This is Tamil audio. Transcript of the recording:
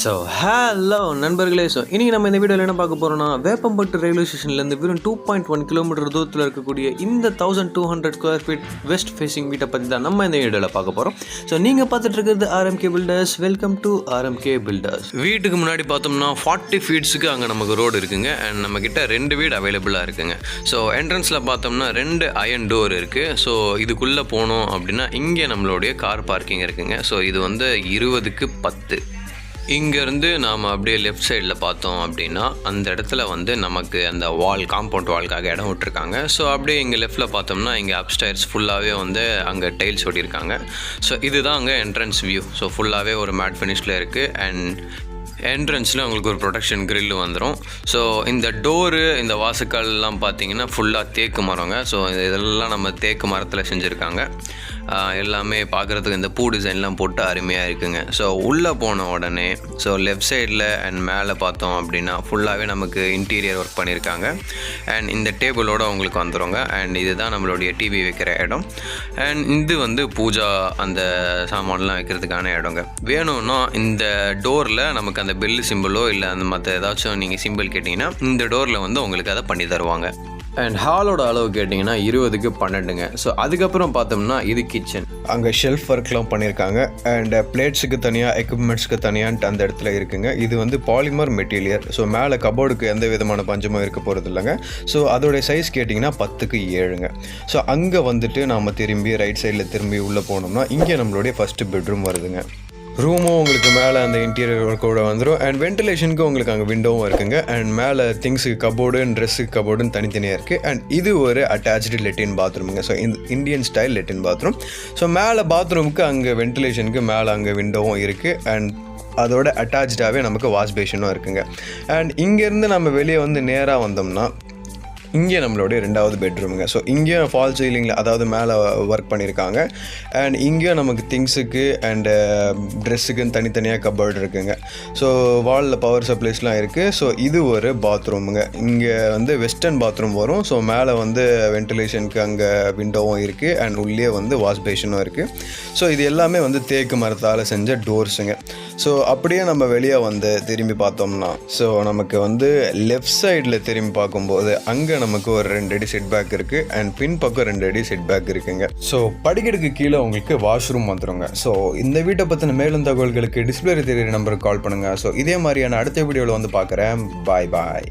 ஸோ ஹலோ நண்பர்களே. ஸோ இன்றைக்கி நம்ம இந்த வீடியோவில் என்ன பார்க்க போகிறோம்னா வேப்பம்பட்டு ரயில்வே ஸ்டேஷன்லேருந்து வெறும் டூ பாயிண்ட் ஒன் கிலோமீட்டர் தூரத்தில் இருக்கக்கூடிய இந்த thousand two hundred square feet west facing வீட்டை பற்றி தான் நம்ம இந்த வீடியோவில் பார்க்க போகிறோம் ஸோ நீங்கள் பார்த்துட்டு இருக்கிறது RMK builders welcome to RMK builders வீட்டுக்கு முன்னாடி பார்த்தோம்னா ஃபார்ட்டி ஃபீட்ஸுக்கு அங்கே நமக்கு ரோடு இருக்குங்க. அண்ட் நம்மக்கிட்ட ரெண்டு வீடு அவைலபிளாக இருக்குங்க. ஸோ என்ட்ரன்ஸில் பார்த்தோம்னா ரெண்டு அயன் டோர் இருக்குது ஸோ இதுக்குள்ளே போனோம் அப்படின்னா இங்கே நம்மளுடைய கார் பார்க்கிங் இருக்குங்க. ஸோ இது வந்து இருபதுக்கு பத்து. இங்கேருந்து நாம் அப்படியே லெஃப்ட் சைடில் பார்த்தோம் அப்படின்னா அந்த இடத்துல வந்து நமக்கு அந்த வால் காம்பவுண்ட் வால்க்காக இடம் விட்டுருக்காங்க. ஸோ அப்படியே இங்கே லெஃப்ட்டில் பார்த்தோம்னா இங்கே அப்ஸ்டைர்ஸ் ஃபுல்லாகவே வந்து அங்கே டைல்ஸ் ஒட்டியிருக்காங்க. ஸோ இதுதான் அங்கே என்ட்ரன்ஸ் வியூ ஸோ ஃபுல்லாகவே ஒரு மேட் ஃபினிஷில் இருக்குது அண்ட் என்ட்ரன்ஸில் உங்களுக்கு ஒரு ப்ரொடெக்ஷன் கிரில் வந்துடும் ஸோ இந்த டோரு இந்த வாசக்கால்லாம் பார்த்தீங்கன்னா ஃபுல்லாக தேக்கு மரங்க. ஸோ இதெல்லாம் நம்ம தேக்கு மரத்தில் செஞ்சுருக்காங்க. எல்லாமே பார்க்குறதுக்கு இந்த பூ டிசைன்லாம் போட்டு அருமையாக இருக்குங்க. ஸோ உள்ளே போன உடனே ஸோ லெஃப்ட் சைடில் அண்ட் மேலே பார்த்தோம் அப்படின்னா ஃபுல்லாகவே நமக்கு இன்டீரியர் ஒர்க் பண்ணியிருக்காங்க. அண்ட் இந்த டேபிளோட உங்களுக்கு வந்துருங்க. அண்ட் இதுதான் நம்மளுடைய டிவி வைக்கிற இடம். அண்ட் இது வந்து பூஜா அந்த சாமான்லாம் வைக்கிறதுக்கான இடங்க. வேணும்னா இந்த டோரில் நமக்கு அந்த பெல் சிம்பிளோ இல்லை அந்த மற்ற ஏதாச்சும் நீங்கள் சிம்பிள் கேட்டிங்கன்னா இந்த டோரில் வந்து உங்களுக்கு அதை பண்ணி தருவாங்க. அண்ட் ஹாலோட அளவு கேட்டிங்கன்னா இருபதுக்கு பன்னெண்டுங்க. ஸோ அதுக்கப்புறம் பார்த்தோம்னா இது கிச்சன் அங்கே ஷெல்ஃப் ஒர்க்லாம் பண்ணியிருக்காங்க. அண்ட் பிளேட்ஸுக்கு தனியாக எக்யூப்மெண்ட்ஸ்க்கு தனியான்ட்டு அந்த இடத்துல இருக்குங்க. இது வந்து பாலிமர் மெட்டீரியல் ஸோ மேலே கபோர்டுக்கு எந்த விதமான பஞ்சமும் இருக்க போகிறது இல்லைங்க. ஸோ அதோடைய சைஸ் கேட்டிங்கன்னா பத்துக்கு ஏழுங்க. ஸோ அங்கே வந்துட்டு நாம் திரும்பி ரைட் சைடில் திரும்பி உள்ளே போனோம்னா இங்கே நம்மளுடைய ஃபஸ்ட்டு பெட்ரூம் வருதுங்க. ரூமும் உங்களுக்கு மேலே அந்த இன்டீரியர் ஒர்க்கோட வந்துடும் அண்ட் வென்டிலேஷனுக்கு உங்களுக்கு அங்கே விண்டோவும் இருக்குங்க. அண்ட் மேலே திங்ஸுக்கு கபோர்டு ட்ரெஸ்ஸுக்கு கபோர்டுன்னு தனித்தனியாக இருக்குது அண்ட் இது ஒரு அட்டாச்சு லெட்டின் பாத்ரூமுங்க ஸோ இந்த Indian style latrine bathroom so மேலே பாத்ரூமுக்கு அங்கே வென்டிலேஷனுக்கு மேலே அங்கே விண்டோவும் இருக்குது அண்ட் அதோட அட்டாச்சாகவே நமக்கு வாஷ் பேஷனும் இருக்குங்க அண்ட் இங்கேருந்து நம்ம வெளியே வந்து நேராக வந்தோம்னா இங்கே நம்மளுடைய ரெண்டாவது பெட்ரூமுங்க ஸோ இங்கேயும் ஃபால் சீலிங்கில் அதாவது மேலே ஒர்க் பண்ணியிருக்காங்க அண்ட் இங்கேயும் நமக்கு திங்ஸுக்கு அண்டு ட்ரெஸ்ஸுக்குன்னு um, தனித்தனியாக கபர்டு இருக்குங்க. ஸோ வாலில் பவர் சப்ளைஸ்லாம் இருக்குது ஸோ இது ஒரு பாத்ரூமுங்க இங்கே வந்து வெஸ்டர்ன் பாத்ரூம் வரும். ஸோ மேலே வந்து வென்டிலேஷனுக்கு அங்கே விண்டோவும் இருக்குது அண்ட் உள்ளே வந்து வாஷ் பேஷனும் இருக்குது ஸோ இது எல்லாமே வந்து தேக்கு மரத்தால் செஞ்ச டோர்ஸுங்க ஸோ அப்படியே நம்ம வெளியே வந்து திரும்பி பார்த்தோம்னா ஸோ நமக்கு வந்து லெஃப்ட் சைடில் திரும்பி பார்க்கும்போது அங்கே நமக்கு ஒரு ரெண்டு அடி செட் பேக் இருக்குது அண்ட் பின்பக்கம் ரெண்டு அடி செட் பேக் இருக்குங்க. ஸோ படிக்கட்டுக்கு கீழே உங்களுக்கு வாஷ்ரூம் வந்துருங்க. ஸோ இந்த வீட்டை பற்றின மேலும் தகவல்களுக்கு டிஸ்பிளே தெரியுற நம்பருக்கு கால் பண்ணுங்கள் ஸோ இதே மாதிரியான அடுத்த வீடியோவில் வந்து பார்க்குறேன். பாய் பாய்